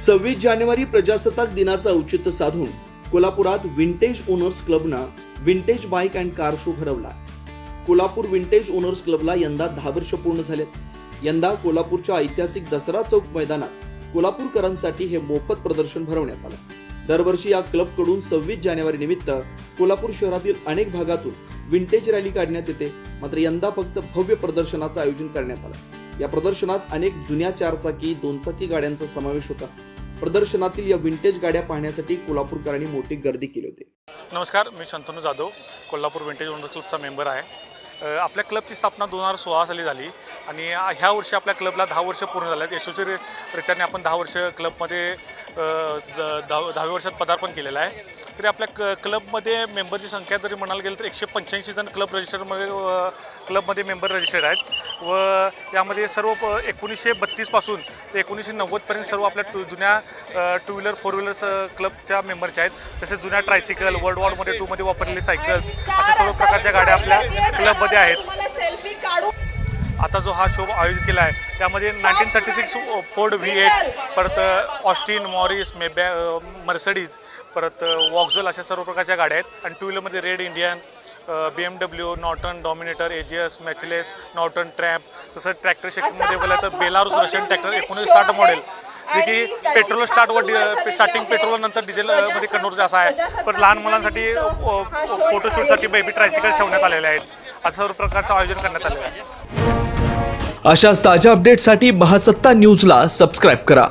सव्वीस जानेवारी प्रजासत्ताक दिनाचं औचित्य साधून कोल्हापुरात vintage owners क्लबनं vintage bike and car show भरवला. कोल्हापूर विंटेज ओनर्स क्लबला यंदा दहा वर्ष पूर्ण झालेत. यंदा कोल्हापूरच्या ऐतिहासिक दसरा चौक मैदानात कोल्हापूरकरांसाठी हे मोफत प्रदर्शन भरवण्यात आलं. दरवर्षी या क्लबकडून सव्वीस जानेवारी निमित्त कोल्हापूर शहरातील अनेक भागातून विंटेज रॅली काढण्यात येते. मात्र यंदा फक्त भव्य प्रदर्शनाचं आयोजन करण्यात आलं. या प्रदर्शनात अनेक जुन्या चारचाकी दोनचाकी गाड्यांचा समावेश होता. प्रदर्शनातील या विंटेज गाड्या पाहण्यासाठी कोल्हापूरकरांनी मोठी गर्दी केली होती. नमस्कार मी शंतनू जाधव कोल्हापूर विंटेज ओनर क्लबचा मेंबर आहे. आपल्या क्लबची स्थापना दोन हजार सोळा साली झाली आणि ह्या वर्षी आपल्या क्लबला दहा वर्ष पूर्ण झाले आहेत. यशस्वीरित्याने आपण दहा वर्ष क्लबमध्ये द- दहा दहाव्या वर्षात पदार्पण केलेलं आहे. तरी आपल्या क क्लबमध्ये मेंबरची संख्या जरी म्हणायला गेलं तर एकशे पंच्याऐंशी जण क्लब रजिस्टरमध्ये क्लबमध्ये मेंबर रजिस्टर्ड आहेत. व यामध्ये सर्व प एकोणीसशे बत्तीसपासून ते एकोणीसशे नव्वदपर्यंत सर्व आपल्या टू जुन्या टू व्हीलर फोर व्हीलर्स क्लबच्या मेंबरच्या आहेत तसेच जुन्या ट्रायसिकल वर्ल्ड वॉरमध्ये टूमध्ये वापरलेले सायकल्स अशा सर्व प्रकारच्या गाड्या आपल्या क्लबमध्ये आहेत. आता जो हा शो आयोजित केला आहे त्यामध्ये nineteen thirty six Ford V eight परत ऑस्टिन मॉरिस मेबॅ मर्सडीज परत वॉक्झल अशा सर्व प्रकारच्या गाड्या आहेत. आणि two व्हीलरमध्ये Red Indian B M W Norton Dominator AJS Matchless Norton Triumph तसं ट्रॅक्टर सेक्शनमध्ये बोलायला तर बेलारूस रशियन ट्रॅक्टर एकोणीसशे साठ मॉडेल जे की पेट्रोल स्टार्टवर स्टार्टिंग पेट्रोल नंतर डिझेल मध्ये कन्वर्ट असं आहे. पण लहान मुलांसाठी फोटोशूटसाठी बेबी ट्रायसिकल ठेवण्यात आलेले आहेत. असं सर्व प्रकारचं आयोजन करण्यात आलेलं आहे. अशाच ताज्या अपडेटसाठी महासत्ता न्यूजला सबस्क्राईब करा.